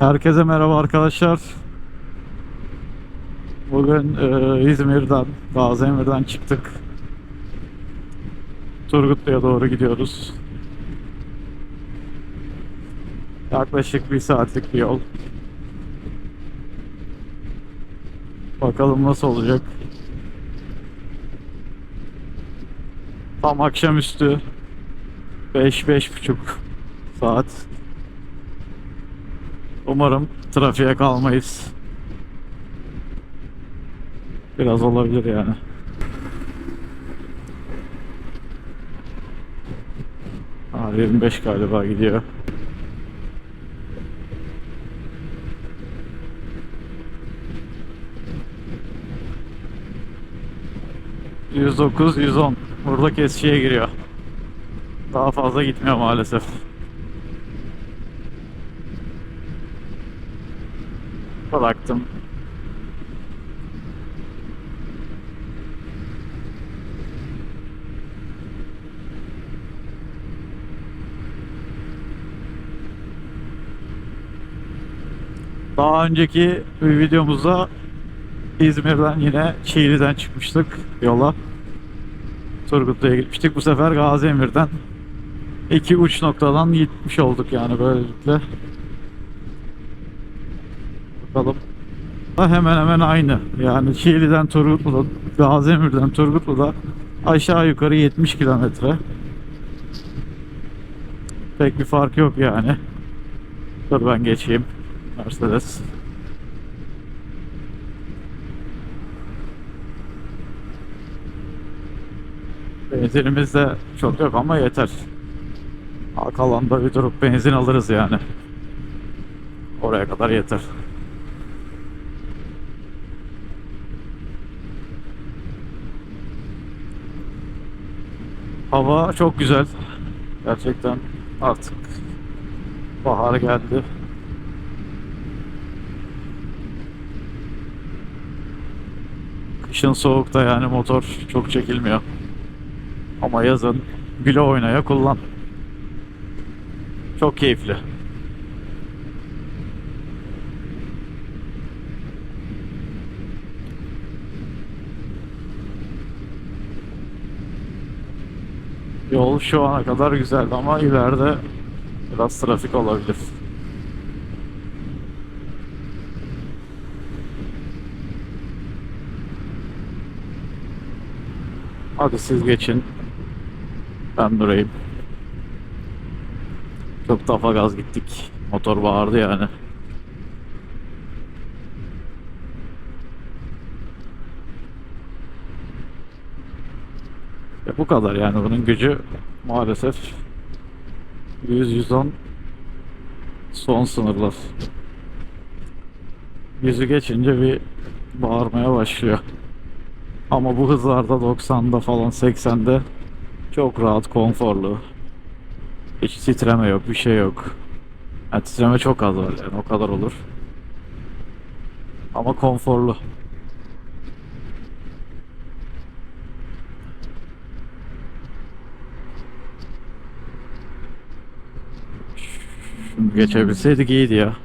Herkese merhaba arkadaşlar. Bugün e, İzmir'den, Gaziemir'den çıktık. Turgutlu'ya doğru gidiyoruz. Yaklaşık bir saatlik bir yol. Bakalım nasıl olacak. Tam akşamüstü 5-5.30 saat. Umarım trafiğe kalmayız. Biraz olabilir yani. Aa, 25 galiba gidiyor. ...109, 110. Burada kesişeye giriyor. Daha fazla gitmiyor maalesef. Bıraktım. Daha önceki bir videomuzda İzmir'den yine Çiğli'den çıkmıştık yola. Turgutlu'ya gitmiştik. Bu sefer Gaziemir'den iki uç noktadan gitmiş olduk yani böylelikle. Bakalım. Hemen hemen aynı. Yani Çiğli'den Turgutlu'da, Gaziemir'den Turgutlu'da aşağı yukarı 70 kilometre. Pek bir fark yok yani. Dur ben geçeyim. Mercedes. Benzinimiz de çok yok ama yeter. Akalanda bir durup benzin alırız yani. Oraya kadar yeter. Hava çok güzel. Gerçekten artık bahar geldi. Kışın soğukta yani motor çok çekilmiyor. Ama yazın güle oynaya kullan. Çok keyifli. Yol şu ana kadar güzeldi ama ileride biraz trafik olabilir. Hadi siz geçin. Ben durayım. Çok tafa gaz gittik. Motor bağırdı yani. Ya bu kadar yani bunun gücü maalesef 100-110 son sınırlar. Yüzü geçince bir bağırmaya başlıyor. Ama bu hızlarda 90'da falan 80'de çok rahat, konforlu. Hiç titreme yok, bir şey yok. Yani titreme çok az var yani o kadar olur. Ama konforlu. Şunu geçebilseydik iyiydi ya.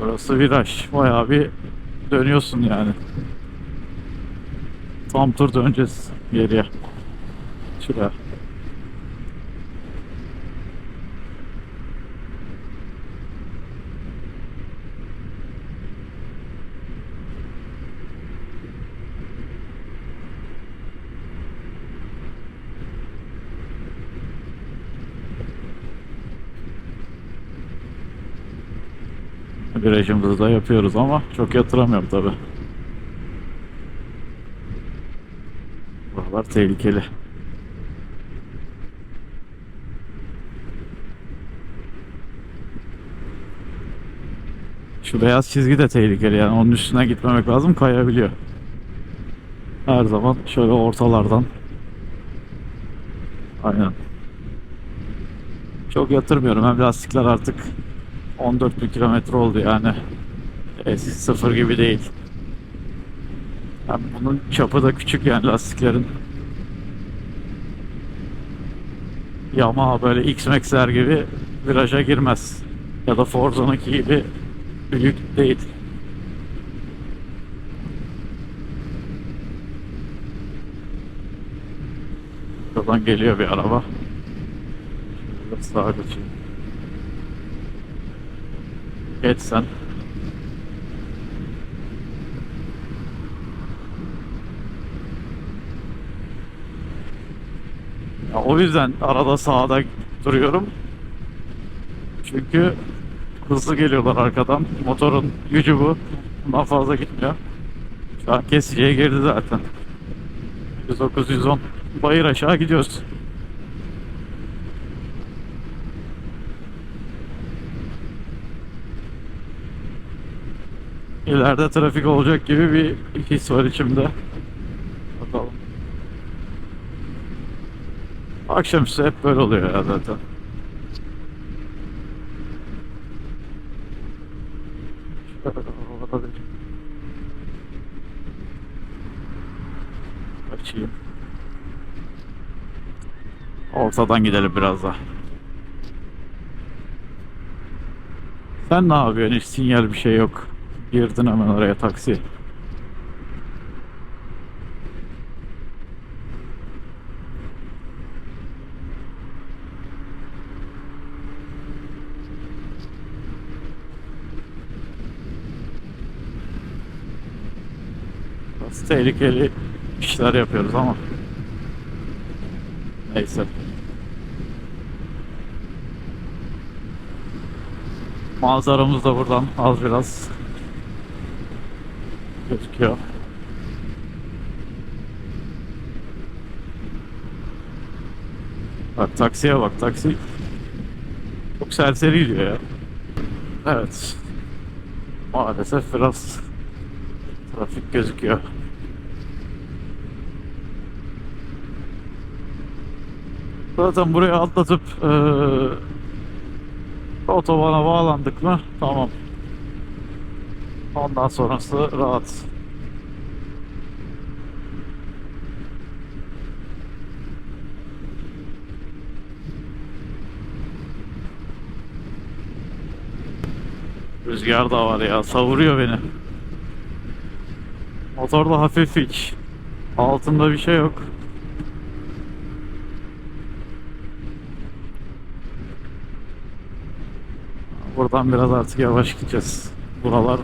Burası viraj. Bayağı bir dönüyorsun yani. Tam tur döneceğiz geriye. Şuraya. Virajımızı da yapıyoruz ama çok yatıramıyorum tabi. Buralar tehlikeli. Şu beyaz çizgi de tehlikeli yani onun üstüne gitmemek lazım kayabiliyor. Her zaman şöyle ortalardan. Aynen. Çok yatırmıyorum hem lastikler artık 14 bin kilometre oldu yani. Eski sıfır gibi değil. Hem bunun çapı da küçük yani lastiklerin. Yamaha böyle X-Max'ler gibi viraja girmez. Ya da Forza'nınki gibi büyük değil. Şuradan geliyor bir araba. Şurada sağa geçeyim. Geç sen. Ya o yüzden arada sağda duruyorum. Çünkü hızlı geliyorlar arkadan. Motorun gücü bu. Bundan fazla gitmiyor. Şu an kesiciye girdi zaten. 109 110 bayır aşağı gidiyoruz. İleride trafik olacak gibi bir his var içimde. Bakalım. Akşamüstü hep böyle oluyor ya zaten. Açayım. Ortadan gidelim biraz daha. Sen ne yapıyorsun? Hiç sinyal bir şey yok. Girdin hemen oraya taksi. Biraz tehlikeli işler yapıyoruz ama. Neyse. Manzaramız da buradan az biraz gözüküyor. Bak taksiye bak taksi çok serseri gidiyor ya. Evet. Maalesef biraz trafik gözüküyor. Zaten buraya atlatıp eee otobana bağlandık mı tamam. Ondan sonrası rahat. Rüzgar da var ya savuruyor beni. Motor da hafiflik. Altında bir şey yok. Buradan biraz artık yavaş gideceğiz. Buralar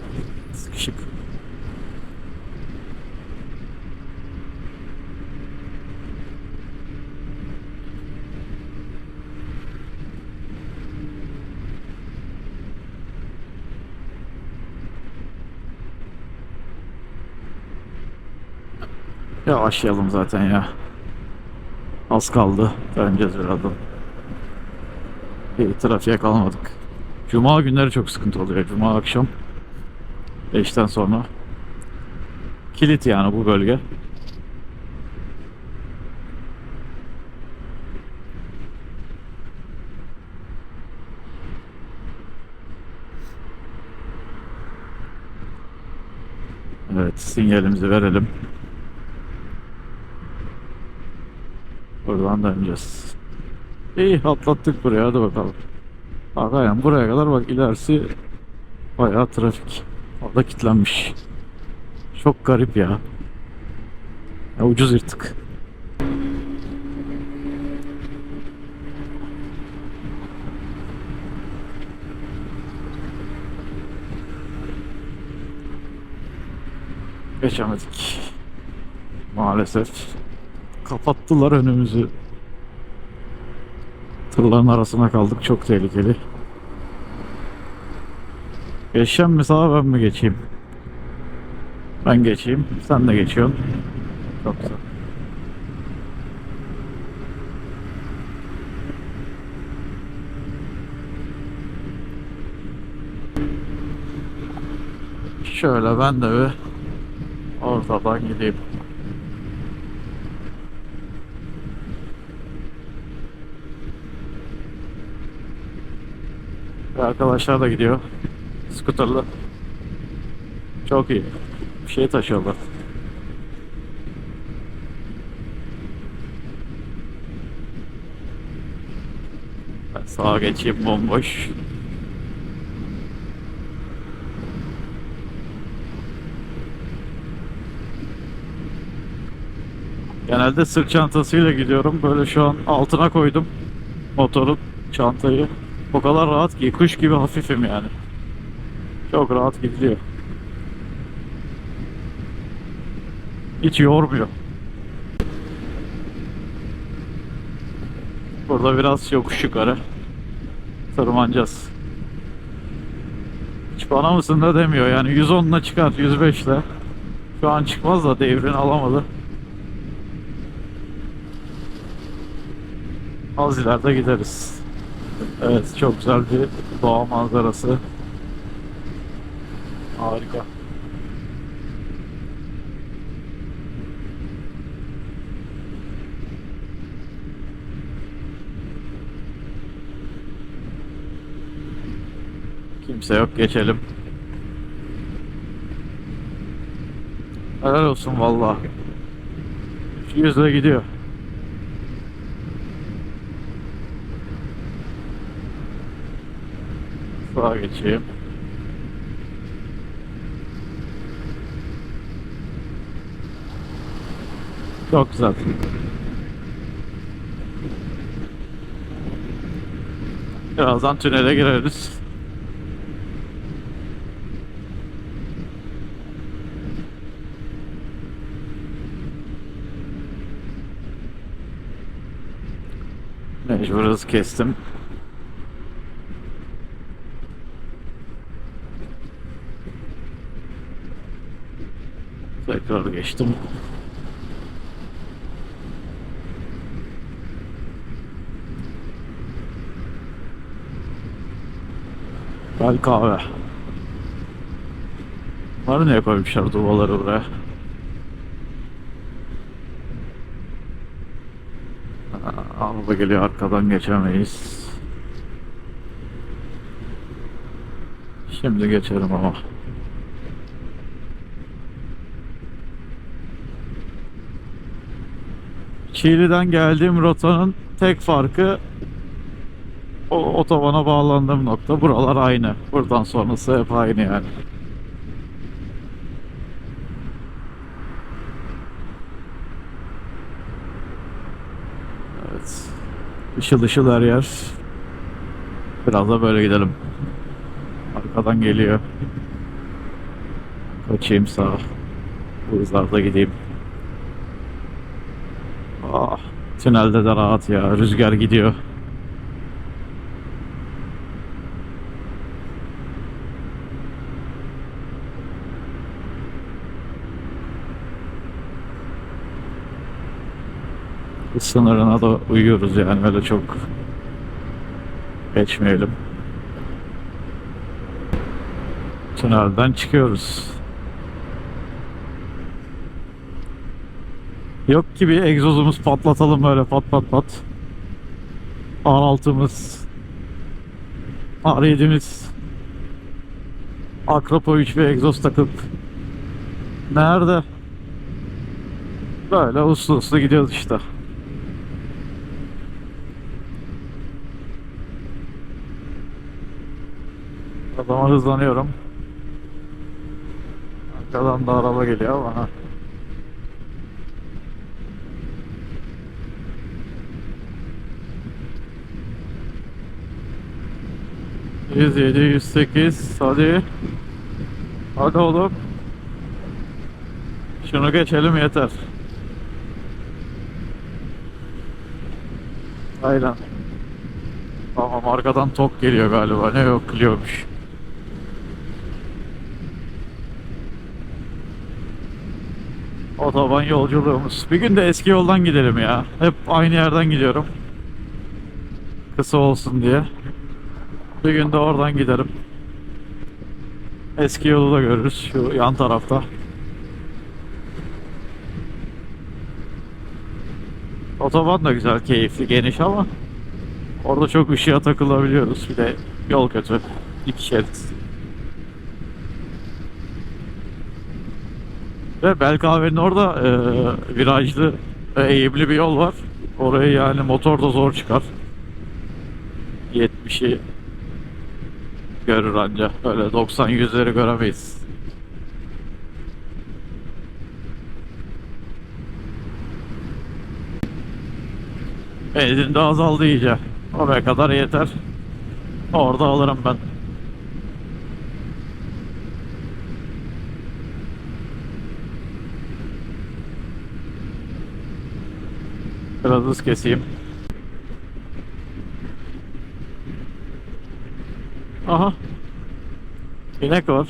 Yavaşlayalım zaten ya. Az kaldı. Döneceğiz birazdan. İyi trafiğe kalmadık. Cuma günleri çok sıkıntı oluyor. Cuma akşam 5'ten sonra. Kilit yani bu bölge. Evet, sinyalimizi verelim. Buradan döneceğiz. İyi atlattık buraya hadi bakalım. Bak aynen buraya kadar bak ilerisi bayağı trafik. Orada kilitlenmiş. Çok garip ya. ya ucuz yırtık. Geçemedik. Maalesef. Kapattılar önümüzü. Tırların arasına kaldık. Çok tehlikeli. Geçeceğim mi sağa ben mi geçeyim? Ben geçeyim. Sen de geçiyorsun. Çok güzel. Şöyle ben de bir ortadan gideyim. Ve Arkadaşlar da gidiyor. Skuterla. Çok iyi. Bir şey taşıyorlar. Ben sağa geçeyim bomboş. Genelde sırt çantasıyla gidiyorum. Böyle şu an altına koydum motorun çantayı. O kadar rahat ki kuş gibi hafifim yani. Çok rahat gidiliyor. Hiç yormuyor. Burada biraz yokuş yukarı. Tırmanacağız. Hiç bana mısın da demiyor yani 110'la çıkar 105 ile. Şu an çıkmaz da devrini alamadı. Az ileride gideriz. Evet çok güzel bir doğa manzarası. Harika. Kimse yok geçelim. Helal olsun vallahi. Yüzle gidiyor. Sağa geçeyim. Çok güzel. Birazdan tünele gireriz. Mecbur kestim. Tekrar geçtim. Bel kahve. Bunları niye koymuşlar duvaları buraya? Araba geliyor arkadan geçemeyiz. Şimdi geçerim ama. Çiğli'den geldiğim rotanın tek farkı o otobana bağlandığım nokta. Buralar aynı. Buradan sonrası hep aynı yani. Evet. Işıl ışıl her yer. Biraz da böyle gidelim. Arkadan geliyor. Kaçayım sağa. Bu hızlarda gideyim. Tünelde de rahat ya. Rüzgar gidiyor. Sınırına da uyuyoruz yani öyle çok geçmeyelim. Tünelden çıkıyoruz. Yok ki bir egzozumuz patlatalım böyle pat pat pat. R6'mız R7'miz Akrapo 3 bir egzoz takıp Nerede? Böyle uslu uslu gidiyoruz işte. Adama hızlanıyorum. Arkadan da araba geliyor ama. Ha. Yüz yedi, yüz sekiz. Hadi. Hadi oğlum. Şunu geçelim yeter. Aynen. Tamam arkadan tok geliyor galiba. Ne yok Clio'muş. Otoban yolculuğumuz. Bir gün de eski yoldan gidelim ya. Hep aynı yerden gidiyorum. Kısa olsun diye. Bir gün de oradan giderim. Eski yolu da görürüz şu yan tarafta. Otoban da güzel, keyifli, geniş ama orada çok ışığa takılabiliyoruz. Bir de yol kötü. İki şerit. Ve Belkave'nin orada e, virajlı, e, eğimli bir yol var. Orayı yani motor da zor çıkar. 70'i görür anca. Öyle 90-100'leri göremeyiz. Benzin de azaldı iyice. Oraya kadar yeter. Orada alırım ben. Biraz hız keseyim. Aha. İnek var.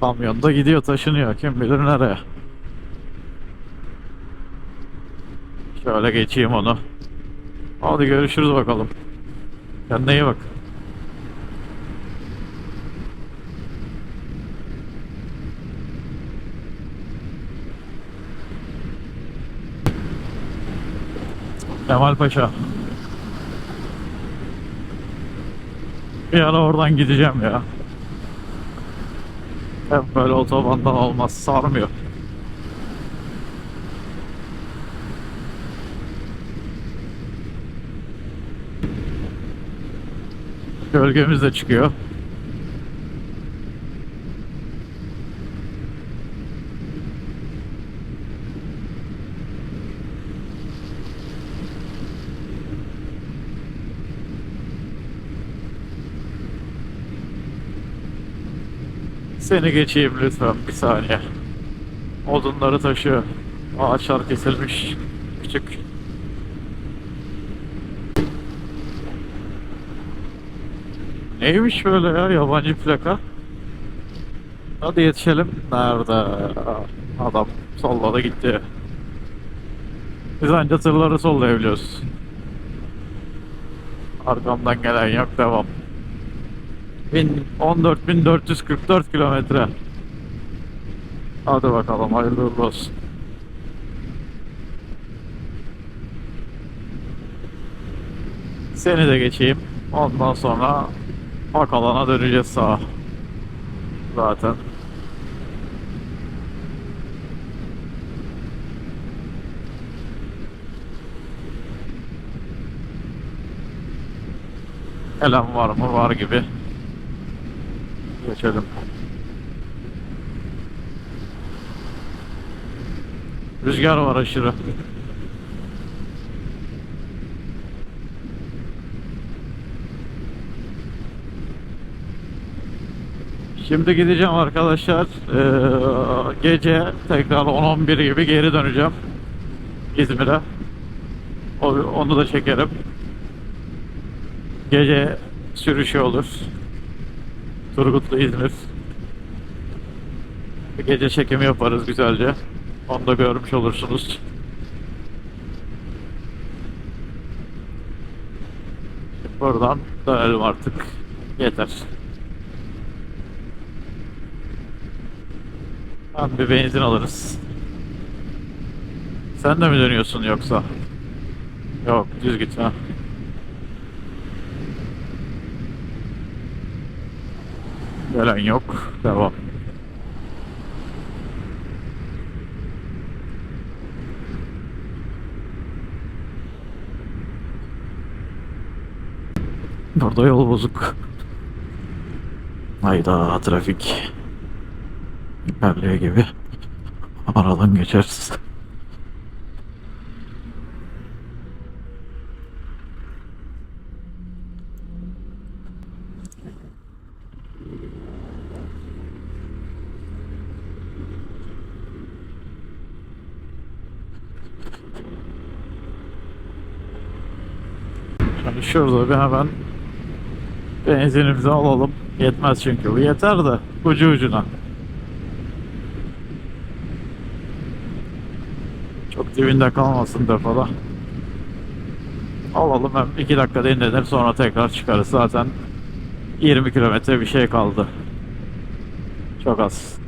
Kamyonda gidiyor taşınıyor kim bilir nereye. Şöyle geçeyim onu. Hadi görüşürüz bakalım. Kendine iyi bak. Kemal Paşa. Bir ara oradan gideceğim ya. Hep böyle otobandan olmaz. Sarmıyor. Gölgemiz de çıkıyor. Seni geçeyim lütfen bir saniye. Odunları taşıyor. Ağaçlar kesilmiş. Küçük. Neymiş böyle ya yabancı plaka? Hadi yetişelim. Nerede? Adam solladı gitti. Biz anca tırları sollayabiliyoruz. Arkamdan gelen yok devam. 14.444 kilometre. Hadi bakalım hayırlı uğurlu olsun. Seni de geçeyim. Ondan sonra Akalana döneceğiz sağa. Zaten. Gelen var mı? Var gibi. Geçelim. Rüzgar var aşırı. Şimdi gideceğim arkadaşlar. Ee, gece tekrar 10-11 gibi geri döneceğim. İzmir'e. Onu da çekerim. Gece sürüşü olur. Turgutlu İzmir. Gece çekimi yaparız güzelce. Onu da görmüş olursunuz. Buradan dönelim artık. Yeter. Abi bir benzin alırız. Sen de mi dönüyorsun yoksa? Yok düz git ha. Gelen yok. Devam. Burada yol bozuk. Hayda trafik. Perliye gibi. Aradan geçeriz. Şimdi şurada bir hemen benzinimizi alalım. Yetmez çünkü bu yeter de ucu ucuna. Çok dibinde kalmasın depoda. Alalım hem 2 dakika dinlenir sonra tekrar çıkarız. Zaten 20 kilometre bir şey kaldı. Çok az.